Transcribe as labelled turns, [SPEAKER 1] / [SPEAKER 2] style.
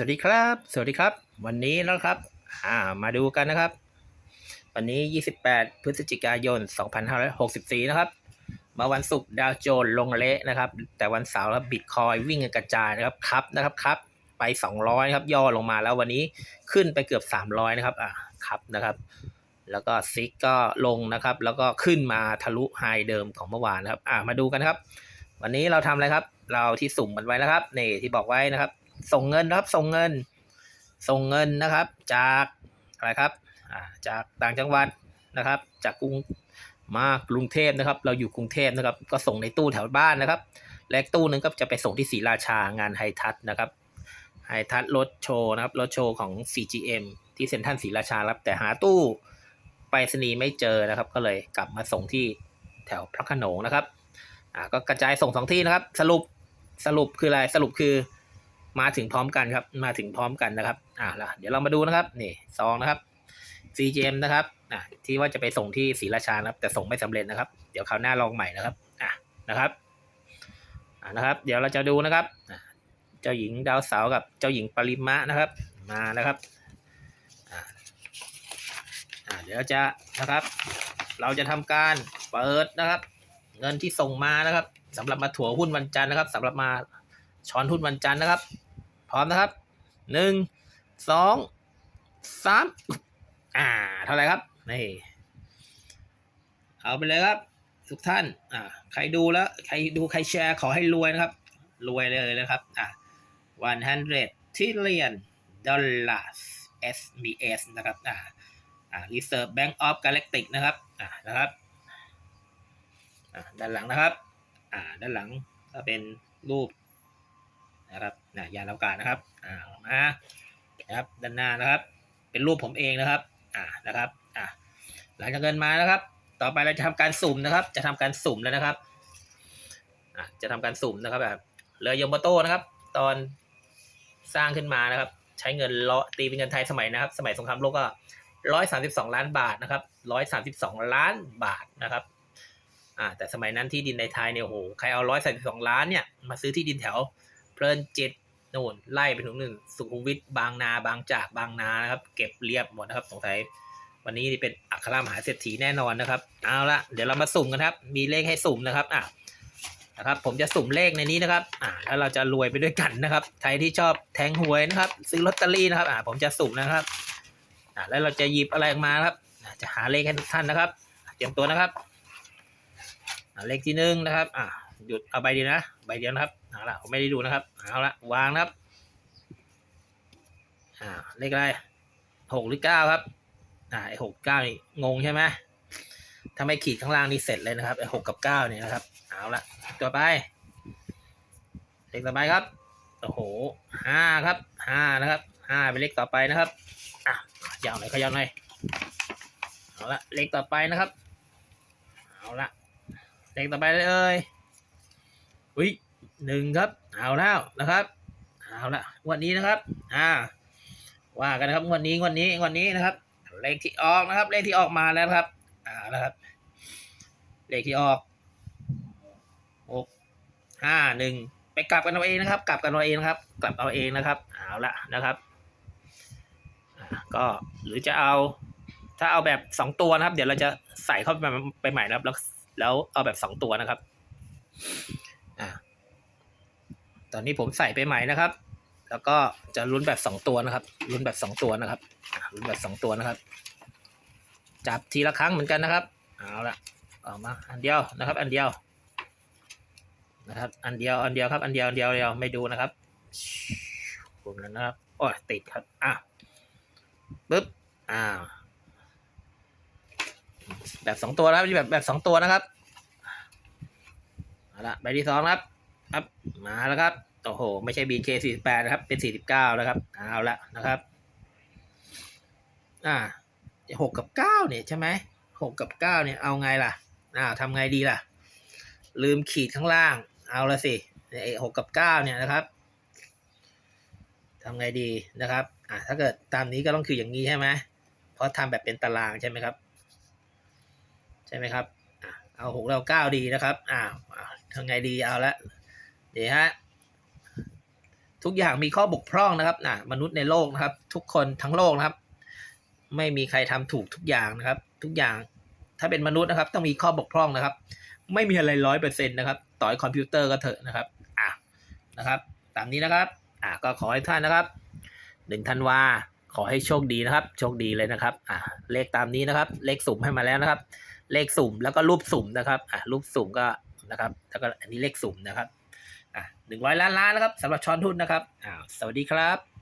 [SPEAKER 1] สวัสดีครับ สวัสดีครับ วันนี้นะครับ อ่า มาดูกันนะครับ วันนี้ 28 พฤศจิกายน 2564 นะครับ มาวันศุกร์ดาวโจนส์ลงเละนะครับ แต่วันเสาร์ครับบิตคอยวิ่งกันกระจายนะครับ ครับนะครับครับไป 200ครับ ย่อลงมาแล้ววันนี้ขึ้นไปเกือบ 300 นะครับ อ่าครับนะครับ แล้วก็ซิกก็ลงนะครับ แล้วก็ขึ้นมาทะลุไฮเดิมของเมื่อวานนะครับ อ่ามาดูกันครับ วันนี้เราทำอะไรครับ เราที่สุ่มมันไว้นะครับ นี่ที่บอกไว้นะครับ ส่งเงินครับ ส่งเงิน ส่งเงินนะครับ จากอะไรครับจากต่างจังหวัดนะครับ จากกรุงมากรุงเทพนะครับ เราอยู่กรุงเทพนะครับ ก็ส่งในตู้แถวบ้านนะครับ และอีกตู้หนึงก็จะไปส่งที่ศรีราชางานไฮทัชนะครับไฮทัชรถโชว์นะครับรถโชว์ของ CGM ที่เซ็นทรัลศรีราชาครับ แต่หาตู้ไปรษณีไม่เจอนะครับ ก็เลยกลับมาส่งที่แถวพระโขนงนะครับอ่าก็กระจายส่งสองที่นะครับ สรุปสรุปคืออะไรสรุปคือ มาถึงพร้อมกันครับ มาถึงพร้อมกันนะครับอ่าแล้วเดี๋ยวเรามาดูนะครับนี่ซองนะครับ CGM นะครับอ่าที่ว่าจะไปส่งที่ศรีราชานะครับ แต่ส่งไม่สำเร็จนะครับ เดี๋ยวคราวหน้าลองใหม่นะครับอะนะครับอ่านะครับ เดี๋ยวเราจะดูนะครับอ่าเจ้าหญิงดาวเสาร์กับเจ้าหญิงปริมะนะครับ มานะครับอ่าอ่าเดี๋ยวจะนะครับ เราจะทำการเปิดนะครับ เงินที่ส่งมานะครับสำหรับมาถั่วหุ้นวันจันทร์นะครับสำหรับมาช้อนหุ้นวันจันทร์นะครับ พร้อมนะครับหนึ่งสองสามอ่าเท่าไหร่ครับนี่เอาไปเลยครับ ทุกท่าน อ่า ใครดูแล้ว ใครดูใครแชร์ขอให้รวยนะครับ รวยเลยนะครับ อ่า one hundred trillion dollars SBS นะครับ อ่าอ่า Reserve Bank of Galactic นะครับ อ่านะครับอ่าด้านหลังนะครับ อ่า ด้านหลังก็เป็นรูป นะครับนะยานอวกาศนะครับอ่ามานะครับด้านหน้านะครับ เป็นรูปผมเองนะครับอ่านะครับอ่าหลังจากเงินมานะครับ ต่อไปเราจะทำการสุ่มนะครับ จะทำการสุ่มแล้วนะครับอ่าจะทำการสุ่มนะครับแบบเรือยมโตนะครับ ตอนสร้างขึ้นมานะครับ ใช้เงินล้อตีเป็นเงินไทยสมัยนะครับ สมัยสงครามโลกก็ร้อยสามสิบสองล้านบาทนะครับร้อยสามสิบสองล้านบาทนะครับอ่าแต่สมัยนั้นที่ดินในไทยเนี่ยโอ้โหใครเอาร้อยสามสิบสองล้านเนี่ยมาซื้อที่ดินแถว เพลินจิตนู่นไล่ไปถึงหนึ่งสุขุมวิทบางนาบางจากบางนานะครับ เก็บเรียบหมดนะครับสงสัยวันนี้นี่เป็นอัครมหาเศรษฐีแน่นอนนะครับ เอาละเดี๋ยวเรามาสุ่มกันครับ มีเลขให้สุ่มนะครับอะนะครับ ผมจะสุ่มเลขในนี้นะครับอ่าแล้วเราจะรวยไปด้วยกันนะครับใครที่ชอบแทงหวยนะครับ ซื้อลอตเตอรี่นะครับอ่าผมจะสุ่มนะครับอ่าแล้วเราจะหยิบอะไรออกมาครับจะหาเลขให้ทุกท่านนะครับเตรียมตัวนะครับเลขที่หนึ่งนะครับอ่า หยุดเอาใบเดียวนะใบเดียวนะครับเอาละผมไม่ได้ดูนะครับเอาละวางนะครับอ่าเลขอะไรหกหรือเก้าครับอ่าไอหกเก้านี่งงใช่ไหมถ้าไม่ขีดข้างล่างนี่เสร็จเลยนะครับไอหกกับเก้าเนี่ยนะครับเอาละตัวไปเลขต่อไปครับโอ้โหห้าครับห้านะครับห้าเป็นเลขต่อไปนะครับอะยาวหน่อยขยาวหน่อยเอาละเลขต่อไปนะครับ เอาละเลขต่อไปเลย อุ้ยหนึ่งครับ เอาแล้วนะครับ เอาละวันนี้นะครับ อ่า ว่ากันนะครับวันนี้วันนี้วันนี้นะครับ เลขที่ออกนะครับ เลขที่ออกมาแล้วครับ อ่านะครับ เลขที่ออกหกห้าหนึ่งไปกลับกันเอาเองนะครับ กลับกันเอาเองนะครับ กลับเอาเองนะครับ เอาละนะครับ ก็หรือจะเอา ถ้าเอาแบบสองตัวนะครับ เดี๋ยวเราจะใส่เข้าไปไปใหม่นะครับ แล้วแล้วเอาแบบสองตัวนะครับ ตอนนี้ผมใส่ไปใหม่นะครับ แล้วก็จะลุ้นแบบสองตัวนะครับ ลุ้นแบบสองตัวนะครับลุ้นแบบสองตัวนะครับ จับทีละครั้งเหมือนกันนะครับ เอาละออกมา อันเดียวนะครับ อันเดียว นะครับ อันเดียว อันเดียวครับ อันเดียว อันเดียวเดียวไม่ดูนะครับผมแล้วนะครับโอ้ติดครับอะปึ๊บอ่าแบบสองตัวนะครับแบบแบบสองตัวนะครับ เอาละใบที่สองครับ ครับมาแล้วครับโอ้โห ไม่ใช่ BK 48นะครับ เป็น 49นะครับเอาละนะครับ อ่าหกกับเก้าเนี่ยใช่ไหมหกกับเก้าเนี่ยเอาไงล่ะอ่าทำไงดีล่ะ ลืมขีดข้างล่าง เอาละสิไอ้หกกับเก้าเนี่ยนะครับทำไงดีนะครับ อ่าถ้าเกิดตามนี้ก็ต้องคืออย่างนี้ใช่ไหมเพราะทำแบบเป็นตารางใช่ไหมครับ ใช่ไหมครับเอาหกแล้วเก้าดีนะครับอ่าทำไงดีเอาละ เดี๋ยวฮะทุกอย่างมีข้อบกพร่องนะครับนะมนุษย์ในโลกนะครับ ทุกคนทั้งโลกนะครับ ไม่มีใครทำถูกทุกอย่างนะครับ ทุกอย่างถ้าเป็นมนุษย์นะครับ ต้องมีข้อบกพร่องนะครับ ไม่มีอะไรร้อยเปอร์เซ็นต์นะครับ ต่อยคอมพิวเตอร์ก็เถอะนะครับอะนะครับ ตามนี้นะครับ อะก็ขอให้ท่านนะครับหนึ่งธันวาขอให้โชคดีนะครับ โชคดีเลยนะครับอะเลขตามนี้นะครับ เลขสุ่มให้มาแล้วนะครับ เลขสุ่มแล้วก็รูปสุ่มนะครับอะรูปสุ่มก็นะครับแล้วก็อันนี้เลขสุ่มนะครับ อะหนึ่งร้อยล้านล้านนะครับสำหรับช้อนทุนนะครับอ้าสวัสดีครับ